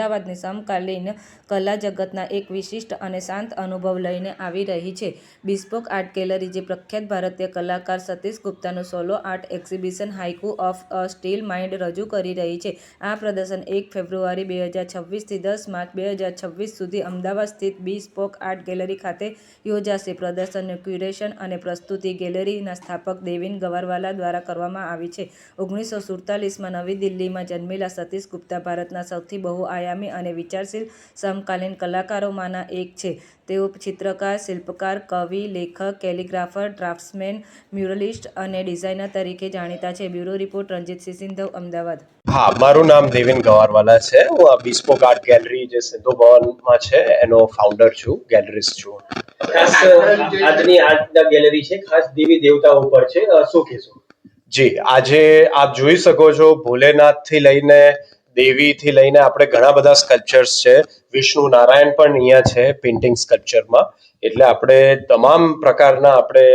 અમદાવાદની સમકાલીન કલા જગતના એક વિશિષ્ટ અને શાંત અનુભવ લઈને આવી રહી છે. બિસ્પોક આર્ટ ગેલેરી, જે પ્રખ્યાત ભારતીય કલાકાર Satish ગુપ્તાનું solo art exhibition haiku of a steel mind રજૂ કરી રહી છે. આ પ્રદર્શન એક ફેબ્રુઆરી બે હજાર છવ્વીસથી દસ માર્ચ બે હજાર છવ્વીસ સુધી અમદાવાદ સ્થિત બિસ્પોક આર્ટ ગેલેરી ખાતે યોજાશે. પ્રદર્શનનું ક્યુરેશન અને પ્રસ્તુતિ ગેલેરીના સ્થાપક દેવિન ગવરવાલા દ્વારા કરવામાં આવી છે. ઓગણીસો સુડતાલીસમાં નવી દિલ્હીમાં જન્મેલા સતીશ ગુપ્તા ભારતના સૌથી બહુઆયામી અને વિચારશીલ સમકાલીન કલાકારોમાંના એક છે. તેઓ ચિત્રકાર, શિલ્પકાર, કવિ, લેખક, કેલિગ્રાફર, ડ્રાફ્ટ્સમેન, મ્યુરલિસ્ટ અને ડિઝાઇનર તરીકે જાણીતા છે. Bureau report Ranjitsinh Sindhav, Ahmedabad. હા મારું નામ દેવિન ગવારવાલા છે હું આ બિસ્પોક આર્ટ ગેલેરી જે સિંધુ ભવનમાં છે એનો ફાઉન્ડર છું ગેલેરિસ્ટ છું ખાસ આજની આજના ગેલેરી છે ખાસ દેવી દેવતાઓ ઉપર છે શું કહેશો જી આજે આપ જોઈ શકો છો ભોલેનાથથી લઈને દેવીથી લઈને આપણે ઘણા બધા સ્કલ્પચર્સ છે. વિષ્ણુ નારાયણ પણ અહીંયા છે પેઇન્ટિંગ સ્કલ્પચરમાં એટલે આપણે તમામ પ્રકારના આપણે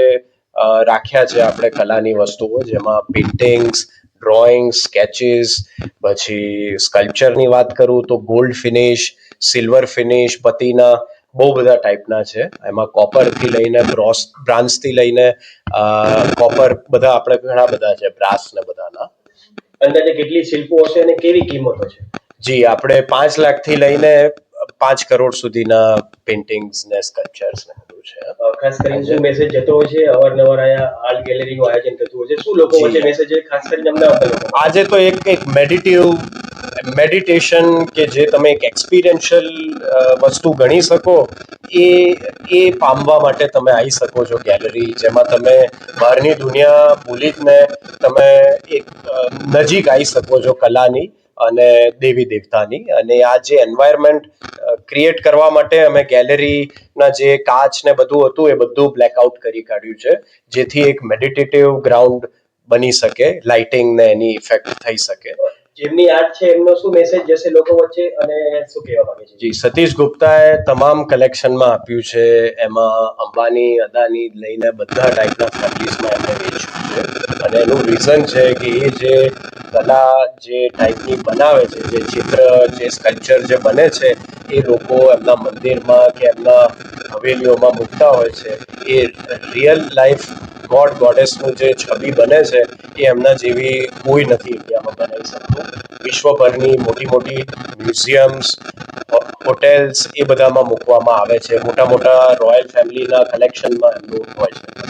રાખ્યા છે આપણે કલાની વસ્તુઓ, જેમાં પેઇન્ટિંગ્સ ડ્રોઈંગ સ્કેચીસ પછી સ્કલ્પચરની વાત કરું તો ગોલ્ડ ફિનિશ સિલ્વર ફિનિશ પતિના, બહુ બધા ટાઈપના છે. એમાં કોપરથી લઈને બ્રોસ બ્રાન્સથી લઈને કોપર બધા આપણે ઘણા બધા છે બ્રાસ ને બધાના. અંદાજે કેટલી શિલ્પો હશે અને કેવી કિંમતો છે? જી આપણે પાંચ લાખથી લઈને પાંચ કરોડ સુધીના પેઇન્ટિંગ્સ ને સ્કલ્પચર્સ ને બધું છે. ખાસ કરીને શું મેસેજ જતો હોય છે અવારનવાર અહીંયા આર્ટ ગેલેરીનું આયોજન થતું હોય છે શું લોકો વચ્ચે. મેસેજ ખાસ કરીને અમદાવાદ આજે તો એક એક મેડિટેવ મેડિટેશન કે જે તમે એક એક્સપિરિયન્શિયલ વસ્તુ ગણી શકો, એ એ પામવા માટે તમે આવી શકો છો ગેલેરી જેમાં તમે બહારની દુનિયા ભૂલીને તમે એક નજીક આવી શકો છો કલાની અને દેવી દેવતાની. અને આ જે એન્વાયરમેન્ટ ક્રિએટ કરવા માટે અમે ગેલેરીના જે કાચ ને બધું હતું, એ બધું બ્લેકઆઉટ કરી કાઢ્યું છે. જેથી એક મેડિટેટિવ ગ્રાઉન્ડ બની શકે લાઇટિંગ ને એની ઇફેક્ટ થઈ શકે. જેમની આર્ટ છે, એમનો શું મેસેજ જશે લોકો વચ્ચે અને શું કહેવા માંગે છે? જી, સતીશ ગુપ્તાએ તમામ કલેક્શનમાં આપ્યું છે. એમાં અંબાની, અદાની લઈને બધા ટાઈપના ફેમિલીઝમાં એમને વેચ્યું છે. અને એનું રીઝન છે કે એ જે કલા જે ટાઈપની બનાવે છે, જે ચિત્ર, જે સ્કલ્પચર જે બને છે, એ લોકો એમના મંદિરમાં કે એમના હવેલીઓમાં મૂકતા હોય છે. એ રિયલ લાઈફ ગોડ ગોડેસનું જે છબી બને છે, એ એમના જેવી કોઈ નથી ઇન્ડિયામાં બનાવી શકતું. વિશ્વભરની મોટી મોટી મ્યુઝિયમ્સ હોટેલ્સ એ બધામાં મૂકવામાં આવે છે. મોટા મોટા રોયલ ફેમિલીના કલેક્શનમાં એમનું હોય છે.